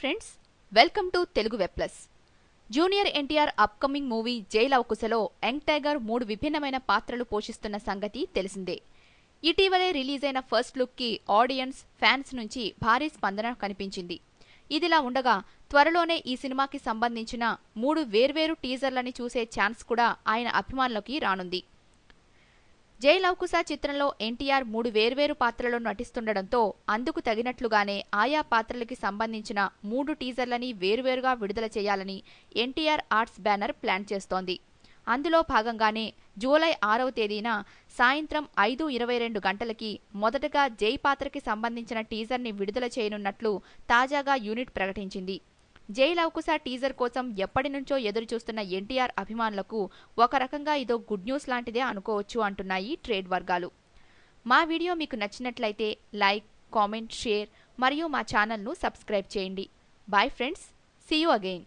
Friends welcome to Telugu web plus. Junior NTR upcoming movie జైలవకుశలో young tiger మూడు విభిన్నమైన పాత్రలు పోషిస్తున్న సంగతి తెలిసిందే. ఇటీవలే రిలీజ్ అయిన ఫస్ట్ లుక్కి ఆడియన్స్ ఫ్యాన్స్ నుంచి భారీ స్పందన కనిపించింది. ఇదిలా ఉండగా త్వరలోనే ఈ సినిమాకి సంబంధించిన మూడు వేర్వేరు టీజర్లని చూసే ఛాన్స్ కూడా ఆయన అభిమానులకి రానుంది. జై లవకుశ చిత్రంలో ఎన్టీఆర్ మూడు వేర్వేరు పాత్రలో నటిస్తుండడంతో అందుకు తగినట్లుగానే ఆయా పాత్రలకి సంబంధించిన మూడు టీజర్లని వేరువేరుగా విడుదల చేయాలని ఎన్టీఆర్ ఆర్ట్స్ బ్యానర్ ప్లాన్ చేస్తోంది. అందులో భాగంగానే జూలై ఆరవ తేదీన సాయంత్రం ఐదు ఇరవై రెండు గంటలకి మొదటగా జై పాత్రకి సంబంధించిన టీజర్ని విడుదల చేయనున్నట్లు తాజాగా యూనిట్ ప్రకటించింది. జై లవకుశ టీజర్ కోసం ఎప్పటి నుంచో ఎదురు చూస్తున్న ఎన్టీఆర్ అభిమానులకు ఒక రకంగా ఇదో గుడ్ న్యూస్ లాంటిదే అనుకోవచ్చు అంటున్నాయి ట్రేడ్ వర్గాలు. మా వీడియో మీకు నచ్చినట్లయితే లైక్ కామెంట్ షేర్ మరియు మా ఛానల్ను సబ్స్క్రైబ్ చేయండి. Bye friends see you again.